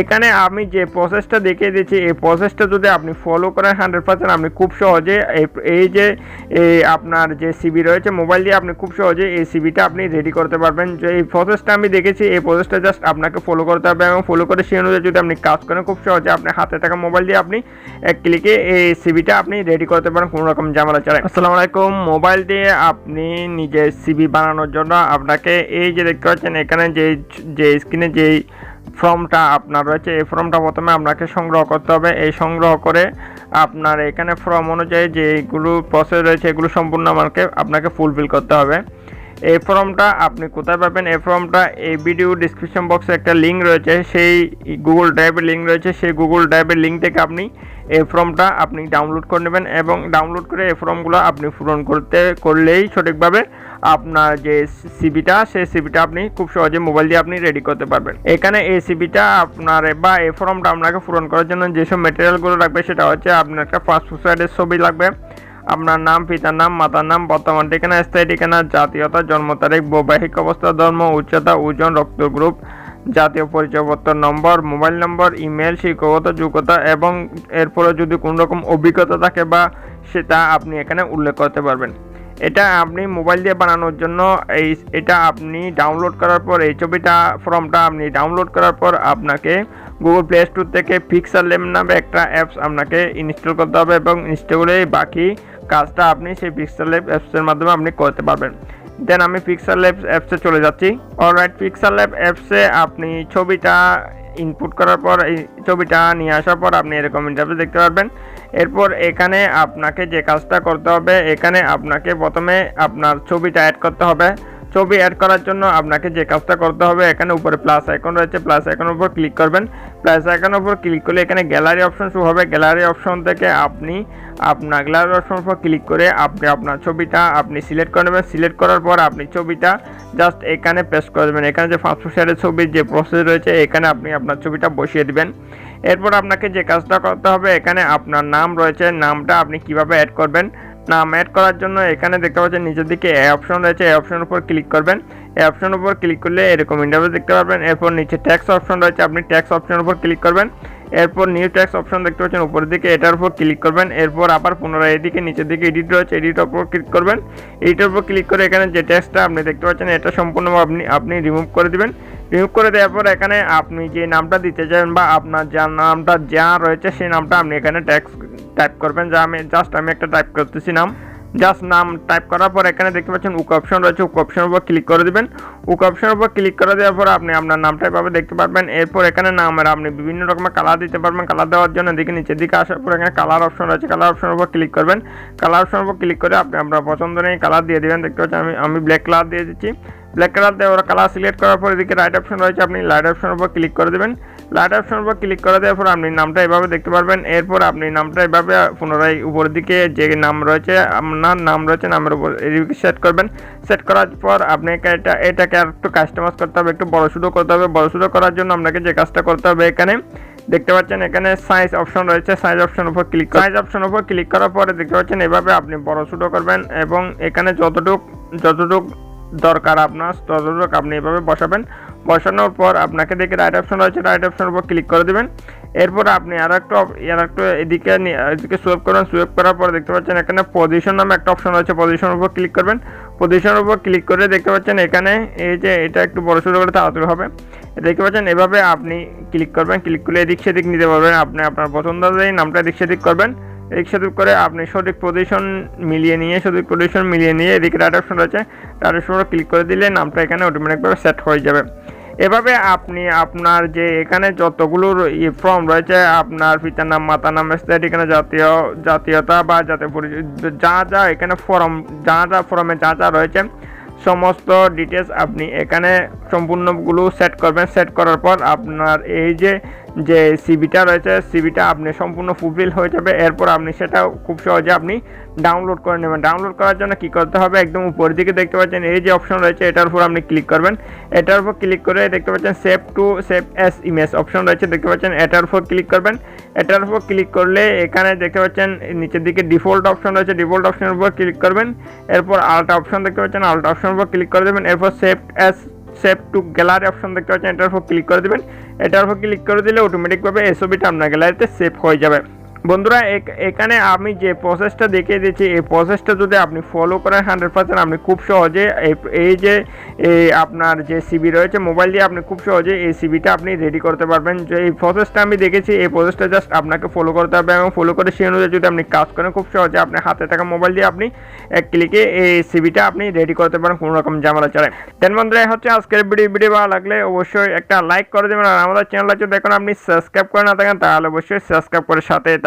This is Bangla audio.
এখানে আমি যে প্রসেসটা দেখিয়ে দিচ্ছি এই প্রসেসটা যদি আপনি ফলো করেন হান্ড্রেড পার্সেন্ট আপনি খুব সহজে এই- যে আপনার যে সিবি রয়েছে মোবাইল দিয়ে আপনি খুব সহজে এই সিবিটা আপনি রেডি করতে পারবেন। যে এই প্রসেসটা আমি দেখেছি, এই প্রসেসটা জাস্ট আপনাকে ফলো করতে হবে এবং ফলো করে সেই অনুযায়ী যদি আপনি কাজ করেন, খুব সহজে আপনার হাতে থাকা মোবাইল দিয়ে আপনি এক ক্লিকে এই সিবিটা আপনি রেডি করতে পারেন, কোনো রকম ঝামেলা ছাড়াই। আসসালামু আলাইকুম। মোবাইল দিয়ে আপনি নিজের সিবি বানানোর জন্য আপনাকে এই যে দেখতে পাচ্ছেন, এখানে যে যে স্ক্রিনে যেই ফর্মটা আপনার রয়েছে, এই ফর্মটা প্রথমে আপনাকে সংগ্রহ করতে হবে। এই সংগ্রহ করে আপনার এখানে ফর্ম অনুযায়ী যেগুলো প্রসেস রয়েছে, এগুলো সম্পূর্ণ আমাকে, আপনাকে ফুলফিল করতে হবে। এই ফর্মটা আপনি কোথায় পাবেন? এই ফর্মটা এই ভিডিও ডিসক্রিপশন বক্সে একটা লিঙ্ক রয়েছে। সেই গুগল ড্রাইভের লিঙ্ক রয়েছে। সেই গুগল ড্রাইভের লিঙ্ক থেকে আপনি এই ফর্মটা আপনি ডাউনলোড করে নেবেন এবং ডাউনলোড করে এই ফর্মগুলো আপনি পূরণ করতে, করলেই সঠিকভাবে আপনার যে সিবিটা সেই সিবিটা আপনি খুব সহজে মোবাইল দিয়ে আপনি রেডি করতে পারবেন। এখানে এই সিবিটা আপনার বা এই ফর্মটা আপনাকে পূরণ করার জন্য যেসব মেটেরিয়ালগুলো লাগবে, সেটা হচ্ছে আপনার একটা পাসপোর্ট সাইজের ছবি লাগবে। আপনার নাম, পিতার নাম, মাতার নাম, বর্তমান ঠিকানা, স্থায়ী ঠিকানা, জাতীয়তা, জন্ম তারিখ, বৈবাহিক অবস্থা, ধর্ম, উচ্চতা, ওজন রক্ত গ্রুপ জাতীয় পরিচয়পত্র নম্বর, মোবাইল নম্বর, ইমেল, শিক্ষকতা, যোগ্যতা এবং এরপরে যদি কোনো রকম অভিজ্ঞতা থাকে বা সেটা আপনি এখানে উল্লেখ করতে পারবেন। এটা আপনি মোবাইল দিয়ে বানানোর জন্য এই, এটা আপনি ডাউনলোড করার পর, এই ছবিটা, ফর্মটা আপনি ডাউনলোড করার পর আপনাকে গুগল প্লে স্টোর থেকে পিক্সার লেম নামে একটা অ্যাপস আপনাকে ইনস্টল করতে হবে এবং ইনস্টল করে বাকি কাজটা আপনি সেই পিক্সার ল্যাব অ্যাপসের মাধ্যমে আপনি করতে পারবেন। দেন আমি পিক্সার ল্যাব অ্যাপসে চলে যাচ্ছি। অলরাইট পিক্সার ল্যাব অ্যাপসে আপনি ছবিটা ইনপুট করার পর, এই ছবিটা নিয়ে আসার পর আপনি এরকম ইন্টারভিউ দেখতে পারবেন। এরপর এখানে আপনাকে যে কাজটা করতে হবে, এখানে আপনাকে প্রথমে আপনার ছবিটা অ্যাড করতে হবে। ছবি অ্যাড করার জন্য আপনাকে যে কাজটা করতে হবে, এখানে উপরে প্লাস আইকন রয়েছে। প্লাস আইকনের উপর ক্লিক করবেন। প্লাস আইকনের উপর ক্লিক করলে এখানে গ্যালারি অপশন শুরু হবে। গ্যালারি অপশন থেকে আপনি, আপনার গ্যালারি অপশন উপর ক্লিক করে আপনি আপনার ছবিটা আপনি সিলেক্ট করে নেবেন। সিলেক্ট করার পর আপনি ছবিটা জাস্ট এখানে পেস্ট করে দেবেন। এখানে যে পাসপোর্ট সাইজের ছবির যে প্রসেস রয়েছে, এখানে আপনি আপনার ছবিটা বসিয়ে দিবেন। এরপর আপনাকে যে কাজটা করতে হবে, এখানে আপনার নাম রয়েছে। নামটা আপনি কীভাবে অ্যাড করবেন? নাম অ্যাড করার জন্য এখানে দেখতে পাচ্ছেন নিচের দিকে এ অপশন রয়েছে। এই অপশনের উপর ক্লিক করবেন। এই অপশনের উপর ক্লিক করলে এরকম ইন্টারভিউ দেখতে পারবেন। এরপর নিচে ট্যাক্স অপশন রয়েছে, আপনি ট্যাক্স অপশনের উপর ক্লিক করবেন। এরপর নিউ ট্যাক্স অপশন দেখতে পাচ্ছেন, উপরের দিকে এটার উপর ক্লিক করবেন। এরপর আবার পুনরায় এদিকে নিচের দিকে এডিট রয়েছে এডিটের উপর ক্লিক করবেন। এডিটের উপর ক্লিক করে এখানে যে ট্যাক্সটা আপনি দেখতে পাচ্ছেন, এটা সম্পূর্ণ আপনি আপনি রিমুভ করে দিবেন। রিমুভ করে দেওয়ার পর এখানে আপনি যে নামটা দিতে চান বা আপনার যা নামটা যা রয়েছে, সেই নামটা আপনি এখানে ট্যাক্স টাইপ করবেন। যা আমি জাস্ট আমি একটা টাইপ করতেছি নাম। জাস্ট নাম টাইপ করার পর এখানে দেখতে পাচ্ছেন উক অপশন রয়েছে। উক অপশনের উপর ক্লিক করে দিবেন। উক অপশনের উপর ক্লিক করে দেওয়ার পর আপনি আপনার নামটা এভাবে দেখতে পারবেন। এরপর এখানে নামের আপনি বিভিন্ন রকমের কালার দিতে পারবেন। কালার দেওয়ার জন্য এদিকে নিচের দিকে আসার পর এখানে কালার অপশন রয়েছে। কালার অপশনের উপর ক্লিক করবেন। কালার অপশনের উপর ক্লিক করে আপনি আপনার পছন্দ নেই কালার দিয়ে দিবেন। দেখতে পাচ্ছেন আমি আমি ব্ল্যাক কালার দিয়ে দিচ্ছি। ব্ল্যাক কালার দিয়ে ওরা কালার সিলেক্ট করার পর এদিকে রাইট অপশন রয়েছে। আপনি লাইট অপশনের উপর ক্লিক করে দেবেন। লাইট অপশন উপর ক্লিক করে দেওয়ার পর আপনি নামটা এভাবে দেখতে পারবেন। এরপর আপনি নামটা এভাবে পুনরায় উপরের দিকে যে নাম রয়েছে, আপনার নাম রয়েছে, নামের উপর এদিকে সেট করবেন। সেট করার পর আপনাকে এটা এটাকে আর একটু কাস্টমাইজ করতে হবে, একটু বড় শুরু করতে হবে। বড় শুরু করার জন্য আপনাকে যে কাজটা করতে হবে এখানে, দেখতে পাচ্ছেন এখানে সাইজ অপশন রয়েছে। সাইজ অপশন উপর ক্লিক সাইজ অপশন উপর ক্লিক করার পরে দেখতে পাচ্ছেন এভাবে আপনি বড় ছোটো করবেন এবং এখানে যতটুক যতটুক দরকার আপনার, ততটুক আপনি এভাবে বসাবেন। বসানোর পর আপনাকে দেখে রাইট অপশন রয়েছে রাইট অপশনের উপর ক্লিক করে দেবেন। এরপর আপনি আর একটু আর একটু এদিকে এদিকে সুইপ করবেন সুইপ করার পর দেখতে পাচ্ছেন এখানে পজিশন নামে একটা অপশন রয়েছে পজিশনের উপর ক্লিক করবেন। পজিশনের উপর ক্লিক করে দেখতে পাচ্ছেন এখানে এই যে এটা একটু বড় সড়ো করে তাড়াতাড়ি হবে। দেখতে পাচ্ছেন এভাবে আপনি ক্লিক করবেন ক্লিক করলে এদিক সেদিক নিতে পারবেন। আপনি আপনার পছন্দ অনুযায়ী নামটা এদিক সেদিক করবেন। এদিক সেদিক করে আপনি সঠিক পজিশন মিলিয়ে নিয়ে, সঠিক পজিশন মিলিয়ে নিয়ে এদিকে রাইট রয়েছে রাইট ক্লিক করে দিলে নামটা এখানে অটোমেটিকভাবে সেট হয়ে যাবে। এভাবে আপনি আপনার যে এখানে যতগুলো ফর্ম রয়েছে, আপনার পিতার নাম, মাতার নাম স্টেট এখানে জাতীয়, জাতীয়তা বা জাতীয় যা যা এখানে ফর্ম যা যা ফর্মে যা যা রয়েছে, সমস্ত ডিটেলস আপনি এখানে সম্পূর্ণগুলো সেট করবেন। সেট করার পর আপনার এই যে যে সিবিটা রয়েছে সিবিটা আপনি সম্পূর্ণ ফুলফিল হয়ে যাবে। এরপর আপনি সেটা খুব সহজে আপনি ডাউনলোড করে নেবেন। ডাউনলোড করার জন্য কি করতে হবে? একদম উপরের দিকে দেখতে পাচ্ছেন, এই যে অপশন রয়েছে, এটার উপর আপনি ক্লিক করবেন। এটার উপর ক্লিক করে দেখতে পাচ্ছেন save to save as image option রয়েছে, দেখতে পাচ্ছেন, এটার উপর ক্লিক করবেন। এটার উপর ক্লিক করলে এখানে দেখতে পাচ্ছেন, নিচের দিকে ডিফল্ট অপশন রয়েছে ডিফল্ট অপশনের উপর ক্লিক করবেন। এরপর আলটা অপশন দেখতে পাচ্ছেন আলটা অপশনের উপর ক্লিক করে দেবেন। এরপর save as save to gallery option দেখতে পাচ্ছেন, এটার উপর ক্লিক করে দেবেন। এটার উপর ক্লিক করে দিলে অটোমেটিকভাবে এই ছবিটা আপনার গ্যালারিতে সেভ হয়ে যাবে। বন্ধুরা এখানে আমি যে প্রসেসটা দেখিয়ে দিচ্ছি এই প্রসেসটা যদি আপনি ফলো করেন হান্ড্রেড পার্সেন্ট আপনি খুব সহজে এই- যে আপনার যে সিবি রয়েছে মোবাইল দিয়ে আপনি খুব সহজে এই সিবিটা আপনি রেডি করতে পারবেন। যে এই প্রসেসটা আমি দেখেছি, এই প্রসেসটা জাস্ট আপনাকে ফলো করতে হবে এবং ফলো করে সেই অনুযায়ী যদি আপনি কাজ করেন, খুব সহজে আপনার হাতে থাকা মোবাইল দিয়ে আপনি এক ক্লিকে এই সিবিটা আপনি রেডি করতে পারেন, কোনো রকম ঝামেলা ছাড়াই। দেন বন্ধুরা হচ্ছে আজকের ভিডিও ভিডিও ভালো লাগলে অবশ্যই একটা লাইক করে দেবেন, আর আমাদের চ্যানেলটা যদি এখন আপনি সাবস্ক্রাইব করে না থাকেন, তাহলে অবশ্যই সাবস্ক্রাইব করে সাথে